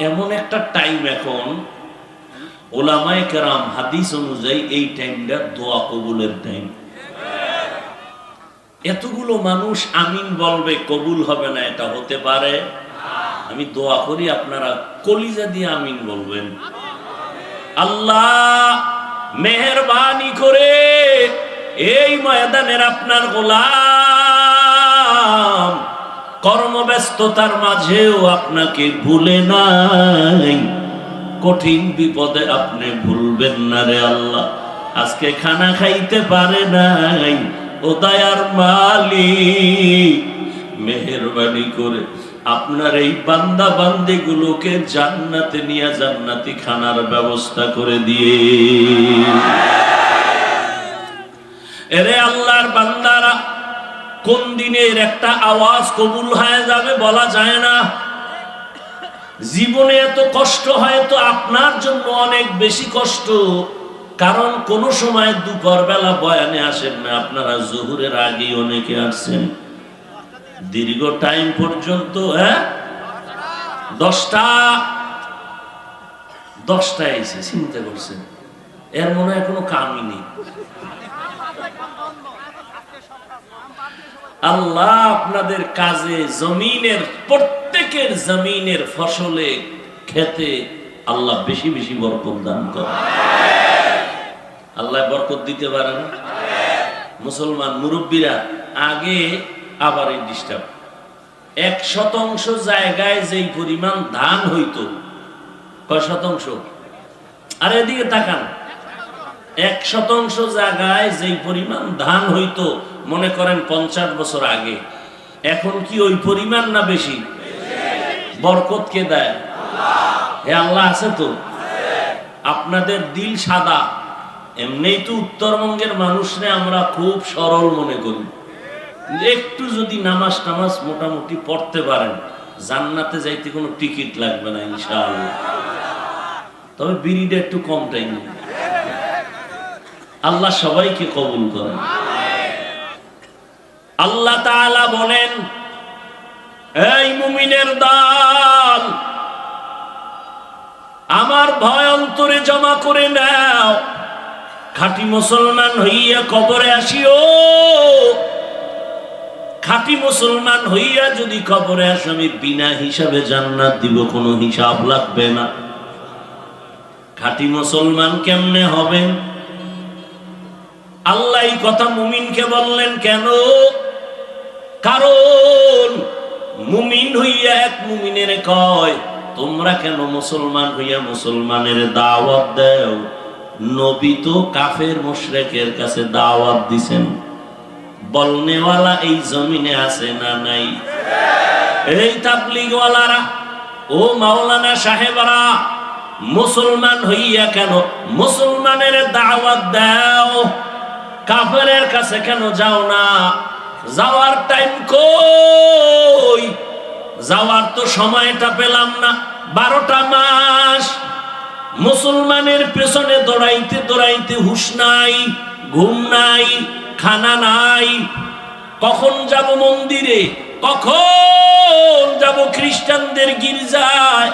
এমন একটা টাইম এখন, ওলামায়ে কেরাম হাদিস অনুযায়ী এই টাইমটা দোয়া কবুলের টাইম এতগুলো মানুষ আমিন বলবে, কবুল হবে না, এটা হতে পারে। আমি দোয়া করি আপনারা কলিজা দিয়ে আমিন বলবেন। আল্লাহ মেহরবানি করে এই ময়দানের আপনার গোলাম কর্মব্যস্ততার মাঝেও আপনাকে ভুলে নাই। কঠিন বিপদে আপনি ভুলবেন না রে আল্লাহ। আজকে খানা খাইতে পারে নাই। ও দয়ার মালিক, মেহরবানি করে আপনার এই বান্দা বান্দিগুলোকে জান্নাতে নিয়ে জান্নাতি খানার ব্যবস্থা করে দিয়ে। এরে আল্লাহর বান্দারা কোন দিনের একটা আওয়াজ কবুল হয়ে যাবে বলা যায় না। জীবনে এত কষ্ট হয় তো আপনার জন্য অনেক বেশি কষ্ট। কারণ কোন সময় দুপুর বেলা বয়ানে আসেন না, আপনারা জহুরের আগেই অনেকে আসছেন। দীর্ঘ টাইম পর্যন্ত হ্যাঁ? দশটা দশটা এসে চিন্তা করছেন। এর মনে হয় কোনো কামই নেই। আল্লাহ আপনাদের কাজে জমিনের প্রত্যেকের জমিনের ফসলে খেতে আল্লাহ বেশি বেশি বরকত দান করে আল্লাহ বরকত দিতে পারে না। মুসলমান মুরব্বীরা আগে আবার এই ডিস্টার্ব এক শতাংশ জায়গায় যেই পরিমাণ ধান হইতো, কয় শতাংশ? আর এদিকে তাকান। এক শতাংশ জায়গায় যেই পরিমাণ ধান হইতো মনে করেন পঞ্চাশ বছর আগে। এখন কি ওই পরিমাণ না বেশি? বরকত কে দেয়? হে আল্লাহ আছে তো? আপনাদের দিল সাদা। এমনিই তো উত্তরবঙ্গের মানুষরে আমরা খুব সরল মনে করি। একটু যদি নামাজ টামাজ মোটামুটি পড়তে পারেন, জান্নাতে যাইতে কোনো টিকিট লাগবে না, ইনশাআল্লাহ। তবে বিড়িটা একটু কম টাইম। আল্লাহ সবাইকে কবুল করেন। আল্লাহ তাআলা বলেন, এই মুমিনের দল, আমার ভয় অন্তরে জমা করে নাও। খাঁটি মুসলমান হইয়া কবরে আসিও। খাঁটি মুসলমান হইয়া যদি কবরে আসো, আমি বিনা হিসাবে জান্নাত দিব, কোনো হিসাব লাগবে না। খাঁটি মুসলমান কেমনে হবেন আল্লাহ কথা মুমিনকে বললেন, কেন? কারণ মুমিন হইয়া এক মুমিনের কয়, তোমরা কেন মুসলমান হইয়া মুসলমানের দাওয়াত দেও? নবী তো কাফের মুশরিকের কাছে দাওয়াত দিছেন। বলনেওয়ালা এই জমিনে আছে না নাই? এই তাবলিগওয়ালারা, ও মাওলানা সাহেবরা, মুসলমান হইয়া কেন মুসলমানের দাওয়াত দাও? কাফেরের কাছে কেন যাও না? যাওয়ার টাইম কই? যাওয়ার তো সময়টা পেলাম না, বারোটা মাস। মুসলমানের পেছনে দৌড়াইতে দৌড়াইতে হুশ নাই, ঘুম নাই, খানা নাই। কখন যাব মন্দিরে? কখন যাব খ্রিস্টানদের গির্জায়?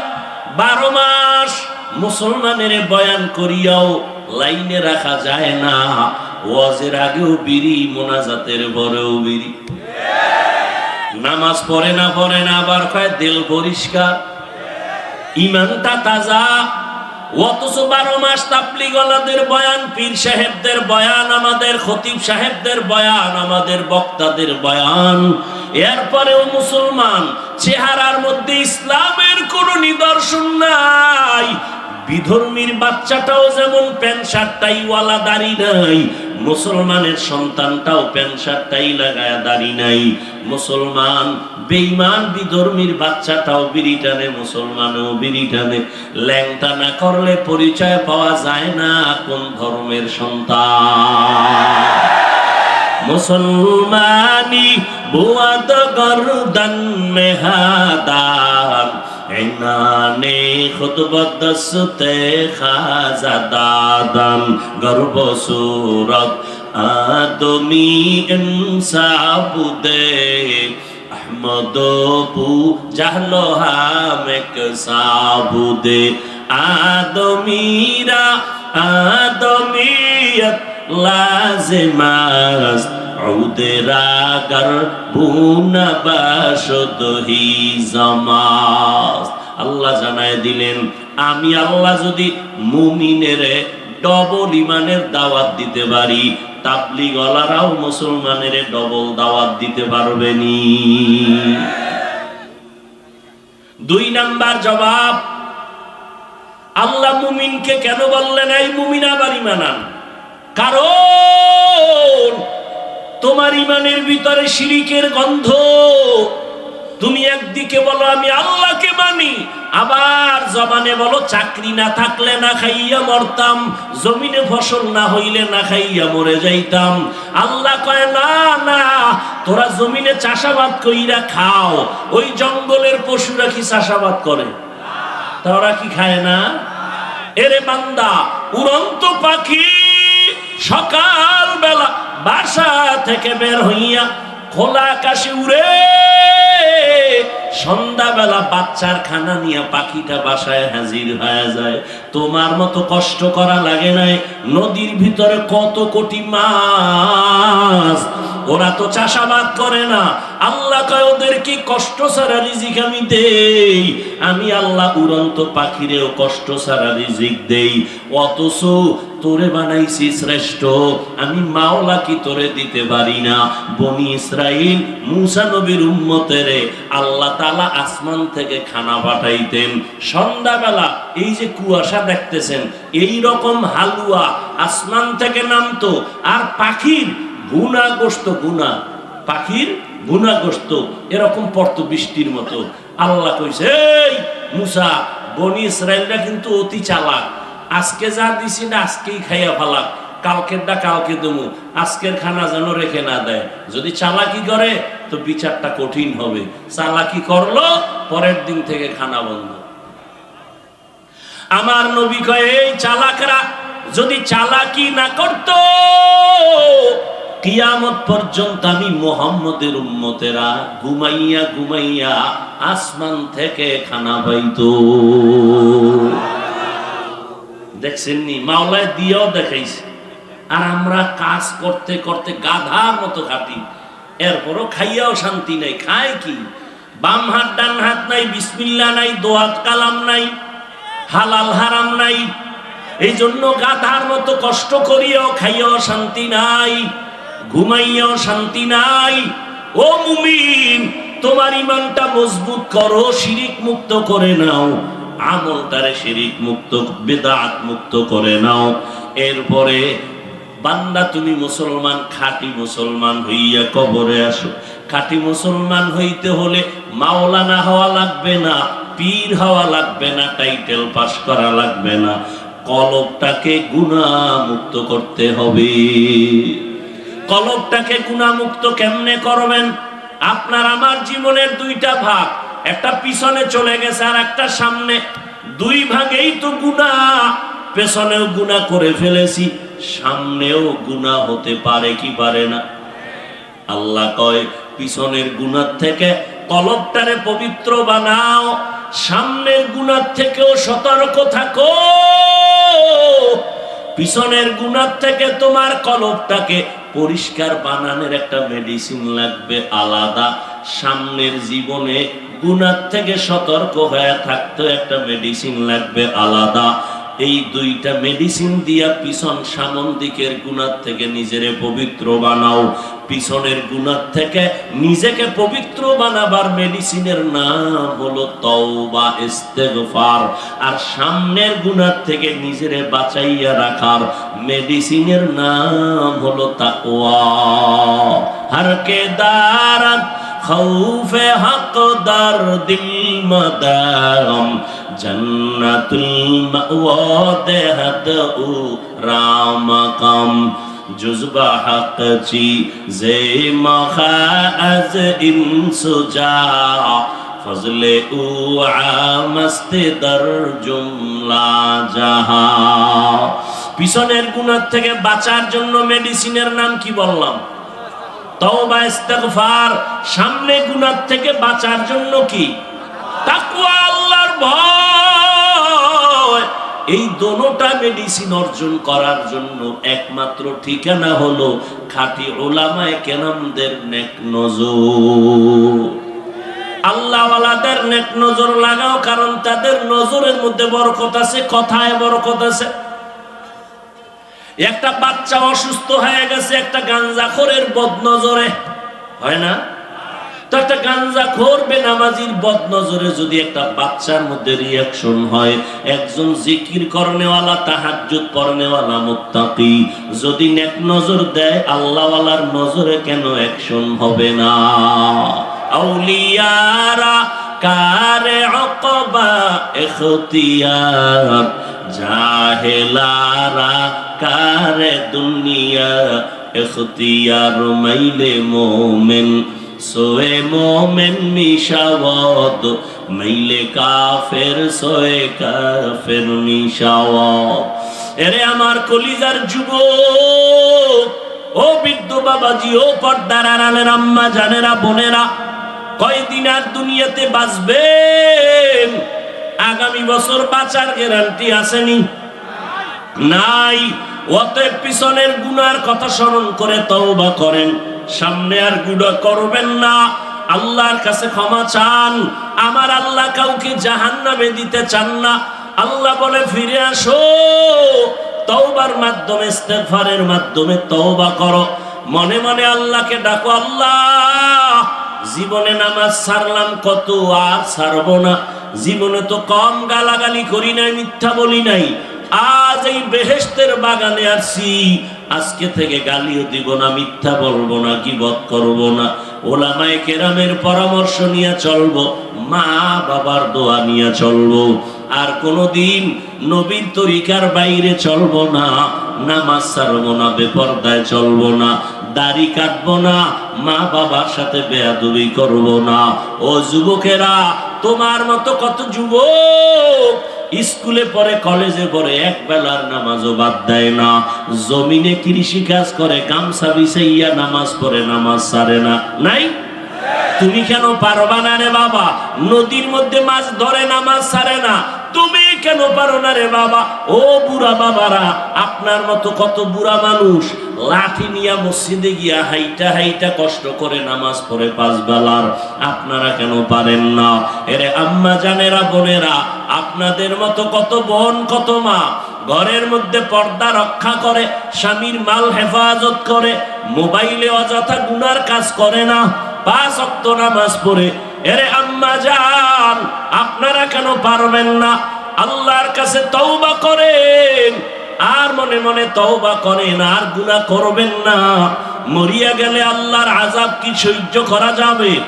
বারো মাস মুসলমানের বয়ান করিয়াও লাইনে রাখা যায় না। ওয়াজের আগেও বিড়ি, মোনাজাতের পরেও বিড়ি। নামাজ পড়ে না পড়ে না, আবার কয়, দিল পরিষ্কার। ইমানটা তাজা। অথচ বারো মাস তাপলিগলাদের বয়ান, পীর সাহেবদের বয়ান, আমাদের খতিব সাহেবদের বয়ান, আমাদের বক্তাদের বয়ান। এরপরেও মুসলমান চেহারার মধ্যে ইসলামের কোনো নিদর্শন নাই। বিধর্মীর বাচ্চাটাও যেমন প্যান্ট শার্টটাই ওয়ালা দাড়ি নাই মুসলমানের সন্তানটাও প্যান্ট শার্টটাই লাগায় দাড়ি নাই। মুসলমান বেইমান বিধর্মীর বাচ্চাটাও বিড়ি টানে, মুসলমানও বিড়ি টানে। ল্যাংটা না করলে পরিচয় পাওয়া যায় না কোন ধর্মের সন্তান। মুসলমানি বুয়াদ গরদন মেহাদান। খাজাদাদান গর্ব সুরত আদমি ইনসাবুদে মদবু জাহলো হামেক সাবুদে আদমিরা আদমিয়ত বাসদহি জামাস আল্লাহ জানায় দিলেন, আমি আল্লাহ যদি মুমিনের ডবল ইমানের দাওয়াত দিতে পারি, তাবলিগলারাও মুসলমানের ডবল দাওয়াত দিতে পারবেনি দুই নাম্বার জবাব, আল্লাহ মুমিনকে কেন বললেন, এই মুমিন আবার ইমানান কারণ তোমার ইমানের ভিতরে শিরিকের গন্ধ। তুমি একদিকে বলো, আমি আল্লাহকে মানি। আবার জবানে বলো, চাকরি না থাকলে না খাইয়া মরতাম, জমিনে ফসল না হইলে না খাইয়া মরে যাইতাম। আল্লাহ কয়, না না, তোরা জমিনে চাষাবাদ কইরা খাও। ওই জঙ্গলের পশুরা কি চাষাবাদ করে? তারা কি খায় না? এরে বান্দা, উড়ন্ত পাখি। সকাল বেলা বাসা থেকে বের হইয়া খোলা আকাশে উড়ে সন্ধ্যাবেলা বাচ্চার খানা নিয়ে পাখিটা বাসায় হাজির হয়ে যায়। তোমার মতো কষ্ট করা লাগে নাই। নদীর ভিতরে কত কোটি মাছ, ওরা তো চাষাবাদ করে না। আল্লাহ কয়, ওদের কি কষ্ট ছাড়া রিজিক আমি দেই? আমি আল্লাহ উড়ন্ত পাখিরেও কষ্ট ছাড়া রিজিক দেই। অথচ তোরে বানাইছি শ্রেষ্ঠ। আমি মাওলা কি তোরে দিতে পারি না? বনি ইসরাইল, মুসা নবীর উম্মতেরে আল্লাহ তালা আসমান থেকে খানা পাঠাইতেন। সন্ধ্যাবেলা এই যে কুয়াশা দেখতেছেন, এই রকম হালুয়া আসমান থেকে নামতো, আর পাখির গুনা গোস্ত গুনা পাখির গুনা গোস্ত এরকম পড়তো বৃষ্টির মতো। আল্লাহ কইছে, এই মুসা, বনি ইসরায়েলরা কিন্তু অতি চালাক। আজকে যা দিছি না আজকেই খাইয়া ফালাক কালকেরটা কালকে দেবো আজকের খানা যেন রেখে না দেয়। যদি চালাকি করে, তো বিচারটা কঠিন হবে। চালাকি করল, পরের দিন থেকে খানা বন্ধ। আমার নবী কয়, এই চালাকরা, যদি চালাকি না করত, কিয়ামত পর্যন্ত আমি মোহাম্মদের উম্মতেরা ঘুমাইয়া ঘুমাইয়া আসমান থেকে খানা পাইতো। দেখছেন নি? মাওলায় দিয়েও দেখাইছে। আর আমরা কাজ করতে করতে গাধার মতো খাটি। এরপরও খাইয়াও শান্তি নাই। খায় কি? বাম হাত, ডান হাত নাই, বিসমিল্লা নাই, দোয়াত কালাম নাই, হালাল হারাম নাই। এই জন্য গাধার মতো কষ্ট করিয়াও খাইয়াও শান্তি নাই, ঘুমাইয়াও শান্তি নাই। ও মুমিন, তোমার ইমানটা মজবুত করো, শিরিক মুক্ত করে নাও। আমলটারে শিরিক মুক্ত, বেদাত মুক্ত করে নাও। এরপরে, বান্দা তুমি মুসলমান, খাঁটি মুসলমান হইয়া কবরে আসো। খাঁটি মুসলমান হইতে হলে মাওলানা হওয়া লাগবে না, পীর হওয়া লাগবে না, টাইটেল পাস করা লাগবে না। কলবটাকে গুণা মুক্ত করতে হবে। কলবটাকে গুণামুক্ত কেমনে করবেন? আপনার আমার জীবনের দুইটা ভাগ। একটা পিছনে চলে গেছে আর একটা সামনে। দুই ভাগেই তো গুণা। পেছনেও গুণা করে ফেলেছি, সামনেও গুণা হতে পারে কি পারে না। আল্লাহ কয়, পিছনের গুণার থেকে কলবটারে পবিত্র বানাও, সামনের গুণার থেকেও সতর্ক থাকো। পিছনের গুণার থেকে তোমার কলবটাকে পরিষ্কার বানানোর একটা মেডিসিন লাগবে আলাদা। সামনের জীবনে গুণার থেকে সতর্ক হয়ে থাকতে একটা মেডিসিন লাগবে আলাদা। এই দুইটা মেডিসিন দিয়া পিছন সামন দিকের গুণার থেকে নিজেরে পবিত্র বানাও। পিছনের গুণার থেকে নিজেকে পবিত্র বানাবার মেডিসিনের নাম হলো তওবা, ইস্তেগফার। আর সামনের গুণার থেকে নিজেরে বাঁচাইয়া রাখার মেডিসিনের নাম হলো তাকওয়া। হারকে দারাত খৌফে হকদার দিল মদাম জন্নতুল মাওয়াদে হাতউ রামকাম জুজবা হক চি জে মখাজ ইনসুজা ফজলে উ মস্তে দর জুমলা জাহা পিছনের গুণার থেকে বাঁচার জন্য মেডিসিনের নাম কি বললাম তওবা, ইস্তেগফার, সামনে গুনাহ থেকে বাঁচার জন্য কি? তাকওয়া আল্লাহর ভয়। এই দোনোটা মেডিসিন অর্জন করার জন্য একমাত্র ঠিকানা হলো খাঁটি ওলামায় কেনামদের নেক নজর। আল্লাহওয়ালাদের নেক নজর লাগাও, কারণ তাদের নজরের মধ্যে বরকত আছে, কথায় বরকত আছে। একটা বাচ্চা অসুস্থ হয়ে গেছে, একটা গাঞ্জাখোরের বদনজরে। হয় না? তো একটা বেনামাজির বদনজরে যদি একটা বাচ্চার মধ্যে রিয়াকশন হয়, একজন জিকির যদি নেক নজর দেয়, আল্লাহওয়ালার নজরে কেন অ্যাকশন হবে না? আউলিয়ারা কারে অকবা এখতিয়ার, জাহেলারা কারে দুনিয়া, এখতিয়ার মাইলে মোমেন, সোয়ে মোমেন মিশাওয়াদ মাইলে কাফের, সোয়ে কাফের মিশাওয়াদ এরে আমার কলিজার যুবক, ও বৃদ্ধ বাবাজি, ও পর্দার আড়ালের আম্মা, জানেরা, বোনেরা, কয়দিন আর দুনিয়াতে বাঁচবেন আগামী বছর বাঁচার গ্যারান্টি আসেনি? নাই। অতএব পিছনের গুনার কথা স্মরণ করে তওবা করেন। সামনে আর গুণা করবেন না। আল্লাহর কাছে ক্ষমা চান। আমার আল্লাহ কাউকে জাহান্নামে দিতে চান না। আল্লাহ বলে, ফিরে আসো। তওবার মাধ্যমে, ইস্তেগফারের মাধ্যমে তওবা করো। মনে মনে আল্লাহকে ডাকো, আল্লাহ, জীবনে নামাজ ছাড়লাম, কত আর ছাড়বো না। জীবনে তো কম গালাগালি করি নাই, মিথ্যা বলি নাই। আজ এই বেহেস্তের বাগানে আছি। আজকে থেকে গালিও দিব না, মিথ্যা বলব না, গিবত করব না। ওলামায়ে কেরামের পরামর্শ নিয়ে চলবো, মা বাবার দোয়া নিয়ে চলবো। আর কোনোদিন নবীর তরিকার বাইরে চলবো না, নামাজ ছাড়বো না, বেপর্দায় চলবো না, দাড়ি কাটবো না, মা বাবার সাথে বেয়াদবি করব না। ও যুবকেরা, তোমার মতো কত যুবক স্কুলে পড়ে, কলেজে পড়ে এক বেলার নামাজও বাদ দেয় না। জমিনে কৃষি কাজ করে, গামছা বিছাইয়া নামাজ পড়ে, নামাজ সারে না। নাই? তুমি কেন পারবা না রে বাবা? নদীর মধ্যে মাছ ধরে, নামাজ সারে না। তুমি কেন পারো না রে বাবা? ও বুড়া বাবারা, আপনার মতো কত বুড়া মানুষ লাঠি নিয়া মসজিদে গিয়া হাইটা হাইটা কষ্ট করে নামাজ পড়ে পাঁচ বেলার। আপনারা কেন পারেন না? এরে আম্মা জানেরা বোনেরা, আপনাদের মতো কত বোন, কত মা ঘরের মধ্যে পর্দা রক্ষা করে, স্বামীর মাল হেফাজত করে, মোবাইলে অযথা গুনার কাজ করে না, পাঁচ অক্ত নামাজ পড়ে এরে আম্মা যান আপনারা কেন পারবেন না? আল্লাহর কাছে তওবা করেন। আর মনে মনে তওবা করেন, আর গুনাহ করবেন না। মরিয়া গেলে আল্লাহর আজাব কি সহ্য করা যাবে?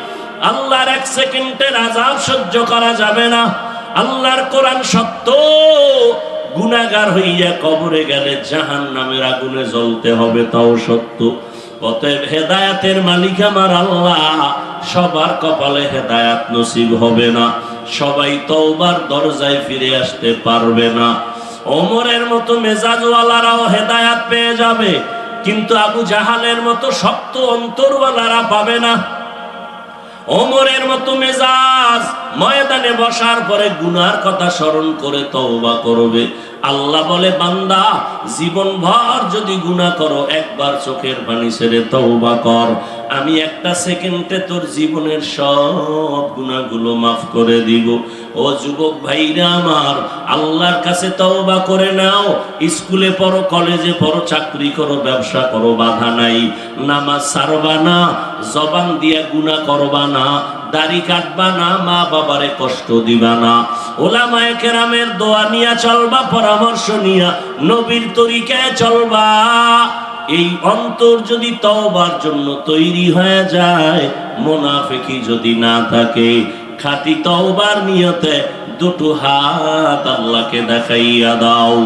আল্লাহর এক সেকেন্ডের আজাব সহ্য করা যাবে না। আল্লাহর কোরআন সত্য। গুনাগার হইয়া কবরে গেলে জাহান নামের আগুনে জ্বলতে হবে, তাও সত্য। অতএব হেদায়াতের মালিক আমার আল্লাহ। সবার কপালে হেদায়াত নসিব হবে না। সবাই তওবার দরজায় ফিরে আসতে পারবে না। ওমরের মতো মেজাজওয়ালারাও হেদায়াত পেয়ে যাবে। কিন্তু আবু জাহালের মতো শক্ত অন্তরওয়ালারা পাবে না। ওমরের মতো মেজাজ ময়দানে বসার পরে গুনার কথা স্মরণ করে তওবা করবে। আল্লাহ বলে, বান্দা জীবন ভর যদি গুনাহ করো, একবার চোখের পানি ছেড়ে তওবা কর। আমি একটা সেকেন্ডে তোর জীবনের সব গুনাহগুলো মাফ করে দিব। ও যুবক ভাইরা আমার, আল্লাহর কাছে তওবা করে নাও। স্কুলে পড়ো, কলেজে পড়ো, চাকরি করো, ব্যবসা করো, বাধা নাই। নামাজ সারবা না, জবান দিয়া গুনাহ করবা না। দাড়ি কাটবা না, মা বাবারে কষ্ট দিবা না। ওলামায়ে কেরামের দোয়া নিয়া চলবা, পরামর্শ নিয়া নবীর তরিকায় চলবা। এই অন্তর যদি তওবার জন্য তৈরি হয়ে যায়, মোনাফেকি যদি না থাকে, খাঁটি তওবার নিয়তে দুটো হাত আল্লাহকে দেখাইয়া দাও।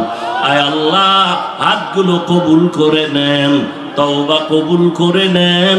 আয় আল্লাহ, হাতগুলো কবুল করে নেন, তওবা কবুল করে নেন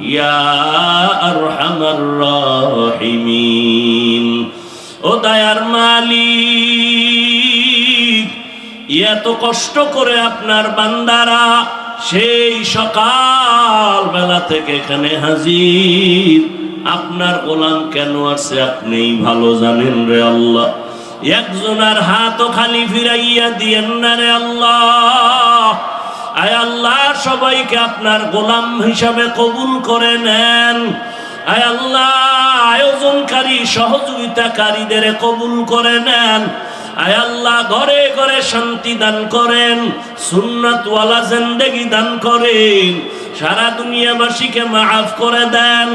ইয়া আরহামার রাহিমিন। ও দয়ার মালিক, এত কষ্ট করে আপনার বান্দারা সেই সকাল বেলা থেকে এখানে হাজির। আপনার গোলাম কেন আছে আপনি ভালো জানেন রে আল্লাহ। একজনের হাতও খালি ফিরাইয়া দিয়েন না রে আল্লাহ। আয় আল্লাহ, সবাইকে আপনার গোলাম হিসাবে কবুল করে নেন। আয় আল্লাহ, আয়োজনকারী, সহযোগিতাকারীদের কবুল করে নেন। আয় আল্লাহ, ঘরে ঘরে শান্তি দান করেন, সুন্নাতওয়ালা জিন্দেগি দান করেন। সারা দুনিয়াবাসীকে মাফ করে দেন,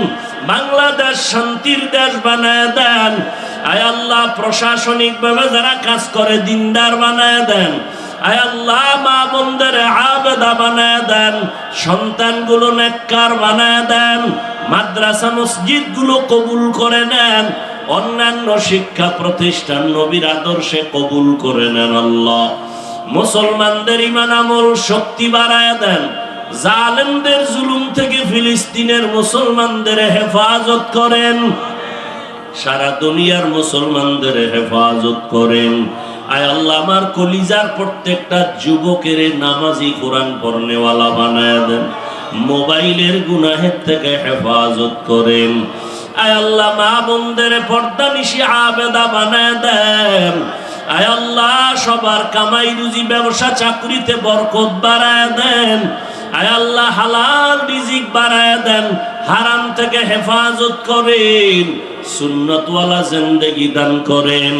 বাংলাদেশ শান্তির দেশ বানায় দেন। আয় আল্লাহ, প্রশাসনিকভাবে যারা কাজ করে, দিনদার বানায় দেন। আল্লাহ বানায় দেন, সন্তানগুলো নেককার বানায় দেন, মাদ্রাসা মসজিদগুলো কবুল করে নেন, অন্যান্য শিক্ষা প্রতিষ্ঠান নবীর আদর্শে কবুল করে নেন আল্লাহ। মুসলমানদের ইমান আমল শক্তি বাড়ায় দেন, জালেমদের জুলুম থেকে ফিলিস্তিনের মুসলমানদের হেফাজত করেন। সারা দুনিয়ার মুসলমানদের হেফাজত করেন। আয় আল্লাহ, আমার কলিজার প্রত্যেকটা যুবকের নামাজি কোরআন পড়নেওয়ালা বানায় দেন। মোবাইলের গুনাহের থেকে হেফাজত করেন। আয় আল্লাহ, মা বোনদের পর্দা নিশি আবেদা বানায় দেন। আয় আল্লাহ, সবার কামাই রুজি ব্যবসা চাকরিতে বরকত বাড়ায় দেন। আয় আল্লাহ, হালাল রিজিক বাড়ায় দেন, হারাম থেকে হেফাজত করেন, সুন্নতওয়ালা জিন্দেগি দান করেন।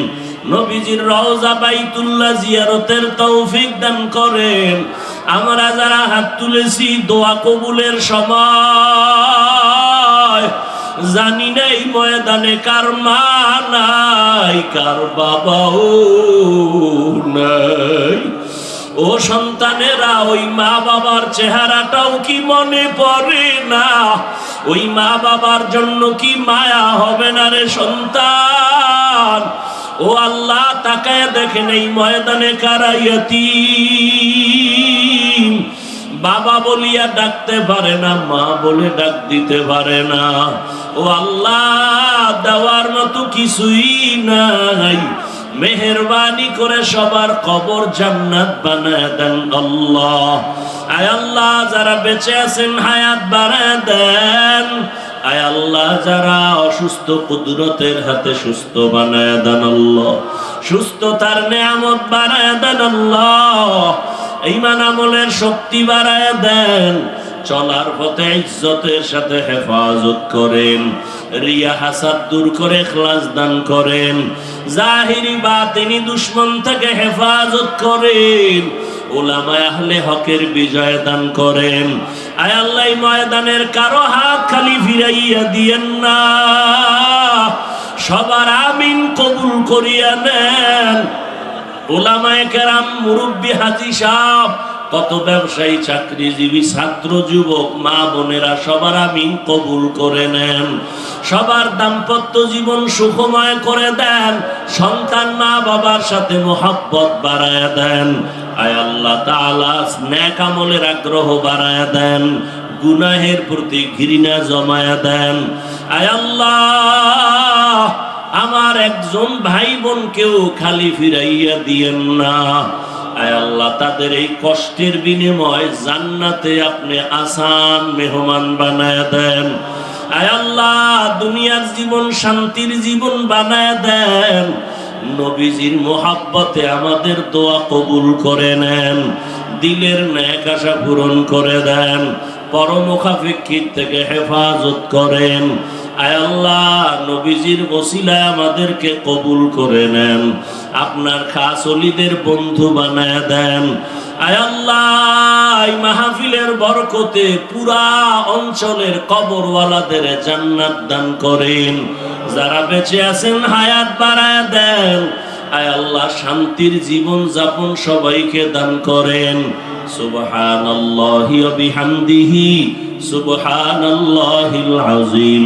নবীজির রওজা বাইতুল্লাহ জিয়ারতের তৌফিক দান করেন। আমরা যারা হাত তুলেছি, দোয়া কবুলের সময়। জানি নাই ময়দানে কার মা নাই, কার বাবাও নাই। ও সন্তানেরা, ওই মা বাবার চেহারাটাও কি মনে পড়ে না? ওই মা বাবার জন্য কি মায়া হবে না রে সন্তান? ও আল্লাহ, তাকায় দেখেন এই ময়দানে কারাইয়াতি বাবা বলিয়া ডাকতে পারে না, মা বলে ডাক দিতে পারে না। ও আল্লাহ, দেওয়ার মতো কিছুই নাই। মেহরবানি করে সবার কবর জান্নাত বানায় দেন আল্লাহ। আয় আল্লাহ, যারা বেঁচে আছেন, হায়াত বানায় দেন। আয় আল্লাহ, যারা অসুস্থ কুদরতের হাতে সুস্থ বানায় দেন আল্লাহ। সুস্থতার নেয়ামত বানায় দেন আল্লাহ। ইমান আমলের শক্তি বাড়ায় দেন। চলার পথে ইজ্জতের সাথে হেফাজত করেন। রিয়া হাসাদ দূর করে খ্লাস দান করেন। জাহিরি বা তিনি দুশ্মন থেকে হেফাজত করেন। ওলামায় আহলে হকের বিজয় দান করেন। আয় আল্লাহ ময়দানের কারও হাত খালি ফিরাইয়া দিয়েন না। সবার আমিন কবুল করিয়া নেন। ওলামায় কেরাম মুরব্বী হাজি সাহ কত ব্যবসায়ী, চাকরিজীবী, ছাত্র, যুবক, মা বোনেরা সবার আমিন কবুল করে নেন। সবার দাম্পত্য জীবন সুখময় করে দেন। সন্তান মা বাবার সাথে মোহাব্বত বাড়ায় দেন। আয় আল্লাহ তাআলা আমলের আগ্রহ বাড়ায় দেন। গুনাহের প্রতি ঘৃণা জমায়া দেন। আয় আল্লাহ, আমার একজন ভাই বোনকেও খালি ফিরাইয়া দিয়েন না। আয় আল্লাহ, তাদের এই কষ্টের বিনিময় জান্নাতে আপনি আসান মেহমান বানায় দেন। আয় আল্লাহ, দুনিয়ার জীবন, শান্তির জীবন বানায় দেন। নবীজির মোহাব্বতে আমাদের দোয়া কবুল করে নেন। দিলের ন্যাক আশা পূরণ করে দেন। পরমুখাপেক্ষিত থেকে হেফাজত করেন। আয় আল্লাহ, নবীজির ওসিলায় আমাদেরকে কবুল করে নেন, আপনার খাস অলিদের বন্ধু বানায় দেন। আয় আল্লাহ মাহফিলের বরকতে পুরা অঞ্চলের কবরওয়ালাদের জান্নাত দান করেন। যারা বেঁচে আছেন, হায়াত বাড়ায় দেন। আয় আল্লাহ, শান্তির জীবন যাপন সবাইকে দান করেন। সুবহানাল্লাহি ওয়া বিহামদিহি, সুবহানাল্লাহিল আযীম।